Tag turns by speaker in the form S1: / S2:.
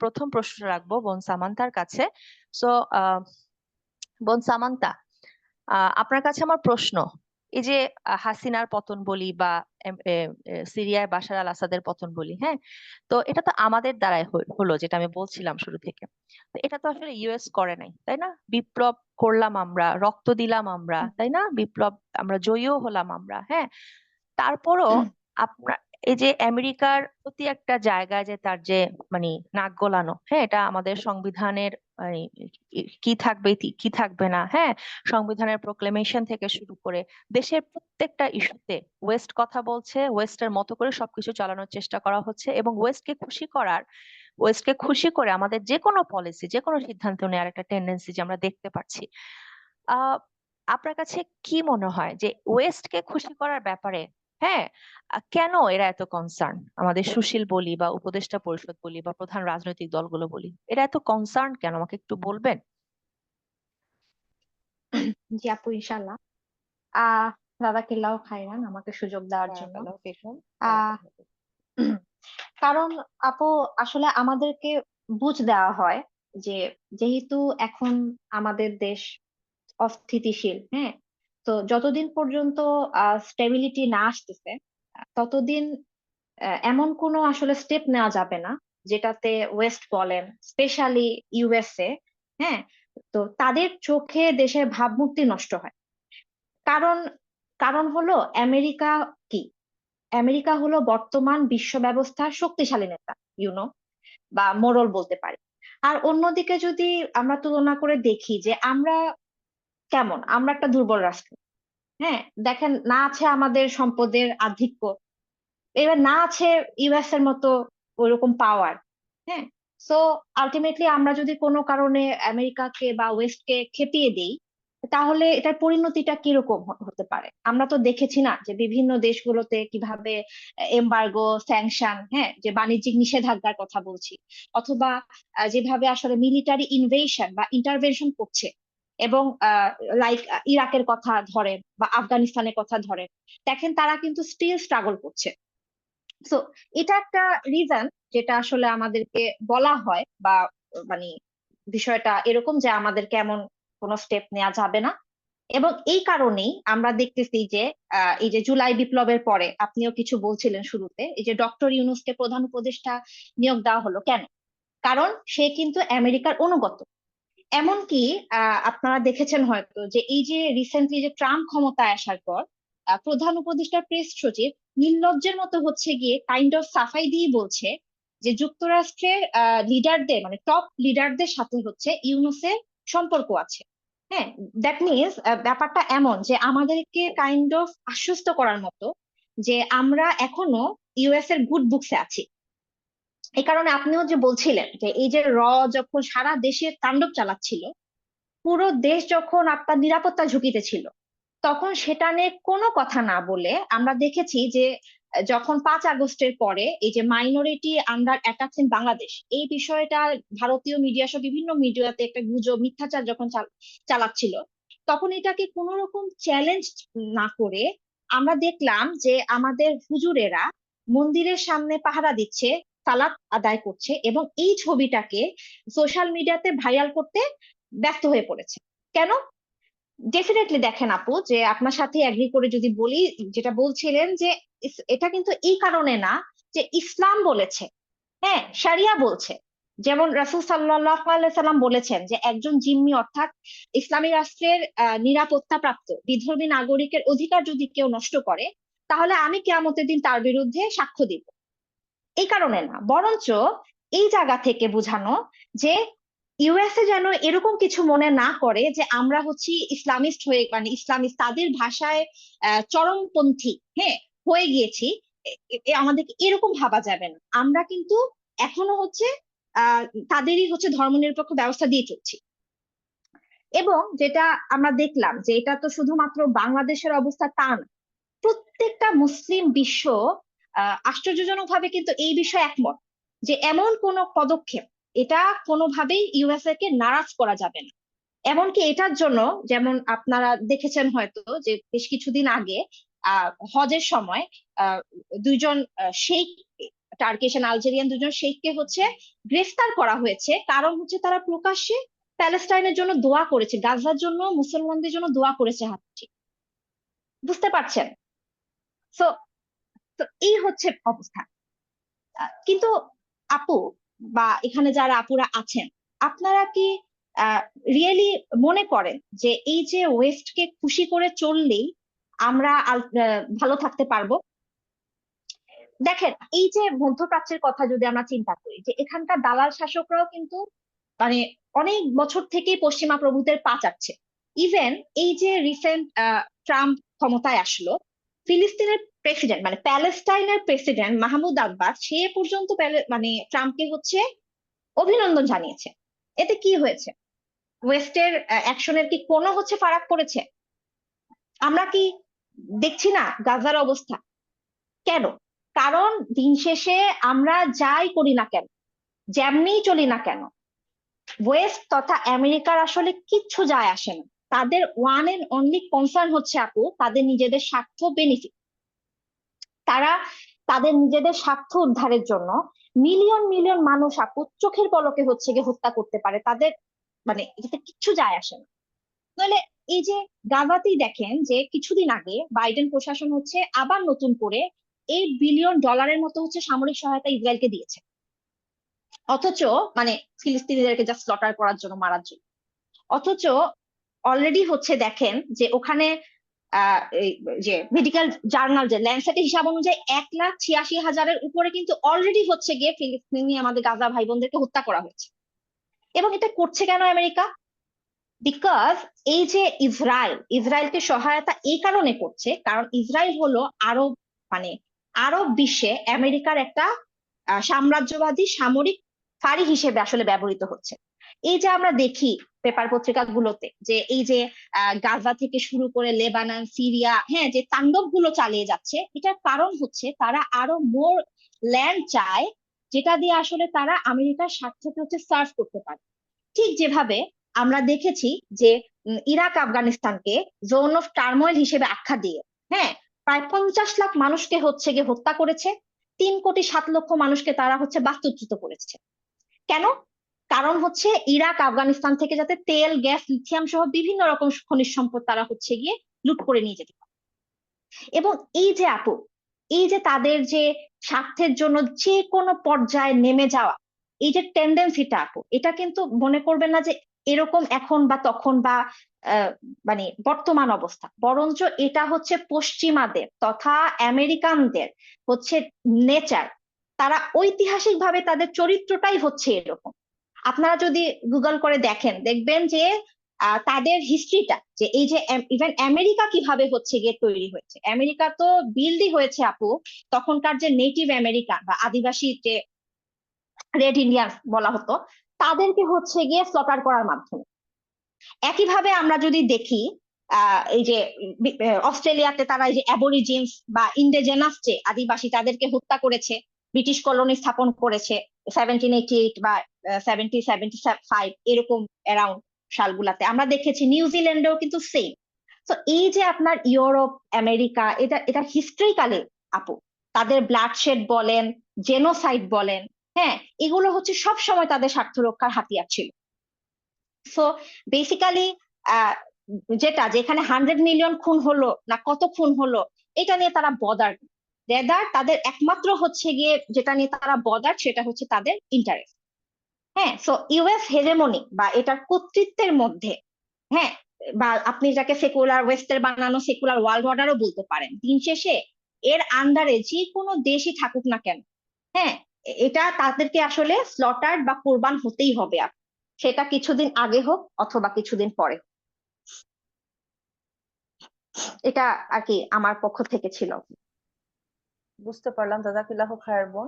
S1: প্রথম প্রশ্ন রাখব বোন সামান্তার কাছে। সো বোন সামান্তা আপনার কাছে আমার প্রশ্ন এই যে হাসিনার পতন বলি বা সিরিয়ায় বাশার আল আসাদের পতন বলি হ্যাঁ? তো এটা তো আমাদের দ্বারাই হলো যেটা আমি বলছিলাম শুরু থেকে। তো এটা তো আসলে ইউএস করে নাই তাই না? বিপ্লব করলাম আমরা রক্ত দিলাম আমরা তাই না? বিপ্লব আমরা জয়ীও হলাম আমরা হ্যাঁ? তারপরও আপনার এই যে আমেরিকার প্রতি একটা জায়গায় যে তার যে মানে নাক গলানো হ্যাঁ এটা আমাদের সংবিধানের মানে কি থাকবে কি থাকবে না হ্যাঁ সংবিধানের প্রোক্লেমেশন থেকে শুরু করে দেশের প্রত্যেকটা ইস্যুতে ওয়েস্ট কথা বলছে ওয়েস্টের মতো করে সবকিছু চালানোর চেষ্টা করা হচ্ছে এবং ওয়েস্টকে খুশি করার ওয়েস্টকে খুশি করে আমাদের যে কোনো পলিসি যে কোনো সিদ্ধান্ত নেওয়ার একটা টেন্ডেন্সি যে আমরা দেখতে পাচ্ছি। আহ, আপনার কাছে কি মনে হয় যে ওয়েস্টকে খুশি করার ব্যাপারে হ্যাঁ কেন এরা এত কনসার্ন আমাদের সুশীল বলি বা উপদেষ্টা পরিষদ বলি বা প্রধান রাজনৈতিক দলগুলো বলি এরা এত কনসার্ন কেন? আমাকে একটু বলবেন?
S2: জি আপু ইনশাল্লাহ আহ দাদা কেল্লাও খাইরান আমাকে সুযোগ দেওয়ার জন্য। কারণ আপু আসলে আমাদেরকে বুঝ দেওয়া হয় যে যেহেতু এখন আমাদের দেশ অস্থিতিশীল হ্যাঁ? তো যতদিন পর্যন্ত স্টেবিলিটি না আসতেছে, ততদিন এমন কোনো আসলে স্টেপ নেওয়া যাবে না, যেটাতে ওয়েস্ট বলেন স্পেশালি ইউএসএ হ্যাঁ? তো তাদের চোখে দেশের ভাবমূর্তি নষ্ট হয়। কারণ কারণ হলো আমেরিকা কি? আমেরিকা হলো বর্তমান বিশ্ব ব্যবস্থার শক্তিশালী নেতা ইউনো বা মোরল বলতে পারি। আর অন্যদিকে যদি আমরা তুলনা করে দেখি যে আমরা কেমন? আমরা একটা দুর্বল রাষ্ট্র। হ্যাঁ দেখেন, না আছে আমাদের সম্পদের আধিক্য। এবার না আছে ইউএস এর মতো ওইরকম পাওয়ার হ্যাঁ সো আলটিমেটলি আমরা যদি কোনো কারণে আমেরিকাকে বা ওয়েস্টকে খেপিয়ে দিই, তাহলে এটার পরিণতিটা কীরকম হতে পারে? আমরা তো দেখেছি না যে বিভিন্ন দেশগুলোতে কীভাবে এমবার্গো স্যাংশন হ্যাঁ যে বাণিজ্যিক নিষেধাজ্ঞার কথা বলছি, অথবা যেভাবে আসলে মিলিটারি ইনভেশন বা ইন্টারভেনশন করছে। এবং লাইক ইরাকের কথা ধরেন বা আফগানিস্তানের কথা ধরেন দেখেন তারা কিন্তু স্টিল স্ট্রাগল করছে। সো এটা একটা রিজন যেটা আসলে আমাদেরকে বলা হয় বা মানে বিষয়টা এরকম যে আমাদেরকে এমন কোনো স্টেপ নেওয়া যাবে না। এবং এই কারণেই আমরা দেখতেছি যে এই যে জুলাই বিপ্লবের পরে আপনিও কিছু বলছিলেন শুরুতে, এই যে ডক্টর ইউনুসকে প্রধান উপদেষ্টা নিয়োগ দেওয়া হলো কেন? কারণ সে কিন্তু আমেরিকার অনুগত। এমনকি আপনারা দেখেছেন হয়তো যে এই যে রিসেন্টলি যে ট্রাম্প ক্ষমতায় আসার পর প্রধান উপদেষ্টা প্রেস সচিব নির্লজ্জের মতো হচ্ছে গিয়ে কাইন্ড অফ সাফাই দিয়ে বলছে যে যুক্তরাষ্ট্রের লিডারদের মানে টপ লিডারদের সাথে হচ্ছে ইউনুসের সম্পর্ক আছে। হ্যাঁ দ্যাট মিনস ব্যাপারটা এমন যে আমাদেরকে কাইন্ড অফ আশ্বস্ত করার মতো যে আমরা এখনও ইউএস এর গুড বুকসে আছি। এই কারণে আপনিও যে বলছিলেন যে এই যে র যখন সারা দেশে তাণ্ডব চালাচ্ছিল, পুরো দেশ যখন আপনার নিরাপত্তা ঝুঁকিতে ছিল, তখন সেটা নিয়ে কোনো কথা না বলে আমরা দেখেছি যে, যখন পাঁচ আগস্টের পরে এই যে minority under attack in Bangladesh, এই বিষয়টা ভারতীয় মিডিয়া সহ বিভিন্ন মিডিয়াতে একটা গুজব, মিথ্যাচার যখন চাল- চালাচ্ছিল, তখন এটাকে কোনো রকম চ্যালেঞ্জ না করে আমরা দেখলাম যে আমাদের হুজুরেরা মন্দিরের সামনে পাহারা দিচ্ছে সালাত আদায় করছে এবং এই ছবিটাকে সোশ্যাল মিডিয়াতে ভাইরাল করতে ব্যস্ত হয়ে পড়েছে। কেন? ডেফিনেটলি দেখেন আপু যে আপনার সাথে এগ্রি করে যদি বলি যেটা বলছিলেন যে এটা কিন্তু এই কারণে না যে ইসলাম বলেছে। হ্যাঁ শারিয়া বলছে। যেমন রাসূল সাল্লাম বলেছেন যে একজন জিম্মি অর্থাৎ ইসলামী রাষ্ট্রের আহ, নিরাপত্তাপ্রাপ্ত বিধর্মী নাগরিকের অধিকার যদি কেউ নষ্ট করে তাহলে আমি কেয়ামতের দিন তার বিরুদ্ধে সাক্ষ্য দিব। এই কারণে না, বরঞ্চ এই জায়গা থেকে বোঝানো যে ইউএসএ যেন এরকম কিছু মনে না করে যে আমরা হচ্ছি ইসলামিস্ট হয়ে মানে ইসলামিস্ট তাদের ভাষায় চরমপন্থী হ্যাঁ হয়ে গিয়েছি আমাদেরকে এরকম ভাবা যাবে না। আমরা কিন্তু এখনও হচ্ছে তাদেরই হচ্ছে ধর্মনিরপেক্ষ ব্যবস্থা দিয়ে চলছি। এবং যেটা আমরা দেখলাম যে এটা তো শুধুমাত্র বাংলাদেশের অবস্থা তা না, প্রত্যেকটা মুসলিম বিশ্ব আহ আশ্চর্যজনক ভাবে কিন্তু এই বিষয়ে একমত যে এমন কোন পদক্ষেপ এটা কোনোভাবেই ইউএসএ কে নারাজ করা যাবে না। এমনকি এটার জন্য যেমন আপনারা দেখেছেন হয়তো যে বেশ কিছুদিন আগে হজের সময় দুইজন শেখ টার্কিশ এন্ড আলজেরিয়ান দুজন শেখকে হচ্ছে গ্রেফতার করা হয়েছে। কারণ হচ্ছে তারা প্রকাশ্যে প্যালেস্টাইনের জন্য দোয়া করেছে, গাজার জন্য, মুসলমানদের জন্য দোয়া করেছে হাতটি। বুঝতে পারছেন? সো তো এই হচ্ছে অবস্থা। কিন্তু আপু বা এখানে যারা আপুরা আছেন, আপনারা কি রিয়েলি মনে করেন যে এই যে ওয়েস্টকে খুশি করে চললেই আমরা ভালো থাকতে পারব? দেখেন, এই যে মধ্যপ্রাচ্যের কথা যদি আমরা চিন্তা করি, যে এখানকার দালাল শাসকরাও কিন্তু মানে অনেক বছর থেকেই পশ্চিমা প্রভুদের পা চাচ্ছে। ইভেন এই যে রিসেন্ট ট্রাম্প ক্ষমতায় আসলো, ফিলিস্তিনের প্রেসিডেন্ট মানে প্যালেস্টাইনের প্রেসিডেন্ট মাহমুদ আব্বাস, সে পর্যন্ত মানে ট্রাম্পকে হচ্ছে অভিনন্দন জানিয়েছে। এতে কি হয়েছে? ওয়েস্টের অ্যাকশনের কি কোনো হচ্ছে ফারাক পড়েছে? আমরা কি দেখছি না গাজার অবস্থা? কেন? কারণ দিন শেষে আমরা যাই করি না কেন? যেমনি চলি না কেন? ওয়েস্ট তথা আমেরিকার আসলে কিচ্ছু যায় আসে না। তাদের ওয়ান এন্ড অনলি কনসার্ন হচ্ছে আপু, তাদের নিজেদের স্বার্থ বেনিফিট তারা তাদের নিজেদের স্বার্থ উদ্ধারের জন্য মিলিয়ন মিলিয়ন মানুষ আপু চোখের পলকে হচ্ছে গিয়ে হত্যা করতে পারে। তাদের মানে এটাতে কিচ্ছু যায় আসে না। তাহলে এই যে গাজাতেই দেখেন যে কিছুদিন আগে বাইডেন প্রশাসন হচ্ছে আবার নতুন করে এই বিলিয়ন ডলারের মতো হচ্ছে সামরিক সহায়তা ইসরায়েলকে দিয়েছে। অথচ মানে ফিলিস্তিনিদেরকে জাস্ট লটার করার জন্য মারার জন্য। অথচ অলরেডি হচ্ছে দেখেন যে ওখানে যে মেডিকেল জার্নাল যে ল্যান্ডসেটের হিসাব অনুযায়ী এক লাখ ছিয়াশি হাজারের উপরে কিন্তু অলরেডি হচ্ছে গিয়ে ফিলিস্তিনি আমাদের গাজা ভাই বোনদেরকে হত্যা করা হয়েছে। এবং এটা করছে কেন আমেরিকা? বিকজ এই যে ইসরায়েল, ইসরায়েলকে সহায়তা এই কারণে করছে, কারণ ইসরায়েল হলো আরব মানে আরব বিশ্বে আমেরিকার একটা সাম্রাজ্যবাদী সামরিক ফাঁড়ি হিসেবে আসলে ব্যবহৃত হচ্ছে। এই যে আমরা দেখি পেপার পত্রিকাগুলোতে যে এই যে গাজা থেকে শুরু করে লেবানন, সিরিয়া হ্যাঁ যে তাণ্ডবগুলো চালিয়ে যাচ্ছে, এটার কারণ হচ্ছে তারা আরও মোর ল্যান্ড চায়, যেটা দিয়ে আসলে তারা আমেরিকার স্বার্থকে হচ্ছে সার্ভ করতে পারে। ঠিক যেভাবে আমরা দেখেছি যে ইরাক আফগানিস্তানকে জোন অফ টার্মোয়েল হিসেবে আখ্যা দিয়ে হ্যাঁ প্রায় পঞ্চাশ লাখ মানুষকে হচ্ছে গিয়ে হত্যা করেছে, তিন কোটি সাত লক্ষ মানুষকে তারা হচ্ছে বাস্তুচ্যুত করেছে। কেন? কারণ হচ্ছে ইরাক, আফগানিস্তান থেকে যাতে তেল, গ্যাস, লিথিয়াম সহ বিভিন্ন রকম খনিজ সম্পদ তারা হচ্ছে গিয়ে লুট করে নিয়ে যেতে পারে। এবং এই যে আপু, এই যে তাদের যে স্বার্থের জন্য যে কোনো পর্যায়ে নেমে যাওয়া, এই যে টেন্ডেন্সিটা আপু, এটা কিন্তু মনে করবেন না যে এরকম এখন বা তখন বা মানে বর্তমান অবস্থা। বরঞ্চ এটা হচ্ছে পশ্চিমাদের তথা আমেরিকানদের হচ্ছে নেচার। তারা ঐতিহাসিকভাবে তাদের চরিত্রটাই হচ্ছে এরকম। আপনারা যদি গুগল করে দেখেন, দেখবেন যে তাদের হিস্ট্রিটা যে এই যে ইভেন আমেরিকা কীভাবে হচ্ছে গিয়ে তৈরি হয়েছে। আমেরিকা তো বিল্ডই হয়েছে আপু, তখনকার যে নেটিভ আমেরিকা বা আদিবাসী যে রেড ইন্ডিয়ান বলা হতো, তাদেরকে হচ্ছে গিয়ে স্লটার করার মাধ্যমে। একইভাবে আমরা যদি দেখি এই যে অস্ট্রেলিয়াতে তারা এই যে অ্যাবরিজিনস বা ইন্ডিজেনাস যে আদিবাসী তাদেরকে হত্যা করেছে ব্রিটিশ কলোনি স্থাপন করেছে সেভেন্টিন এইটি এইট বা সেভেন্টি সেভেন্টি ফাইভ এরকম অ্যারাউন্ড সালগুলাতে। আমরা দেখেছি নিউজিল্যান্ডেও কিন্তু সেম তো এই যে আপনার ইউরোপ আমেরিকা এটা এটা হিস্ট্রিক্যালি আপু, তাদের ব্লাডশেড বলেন জেনোসাইড বলেন হ্যাঁ এগুলো হচ্ছে সব সময় তাদের স্বার্থ রক্ষার হাতিয়ার ছিল। সো বেসিক্যালি যেটা যেখানে হান্ড্রেড মিলিয়ন খুন হলো না কত খুন হলো, এটা নিয়ে তারা বদার রেদার তাদের একমাত্র হচ্ছে গিয়ে যেটা নিয়ে তারা বদার সেটা হচ্ছে তাদের ইন্টারেস্ট হ্যাঁ সো ইউএস হেজেমনি বা এটার কর্তৃত্বের মধ্যে হ্যাঁ বা আপনি যাকে সেকুলার ওয়েস্টের বানানো সেকুলার ওয়ার্ল্ড অর্ডারও বলতে পারেন, দিন শেষে এর আন্ডারে যে কোনো দেশই থাকুক না কেন হ্যাঁ এটা তাদেরকে আসলে স্লটার্ড বা কোরবান হতেই হবে সেটা কিছুদিন আগে হোক অথবা কিছুদিন পরে এটা আর কি আমার পক্ষ থেকে ছিল।
S1: বুঝতে পারলাম। জাজাকিল্লাহ খায়ের বোন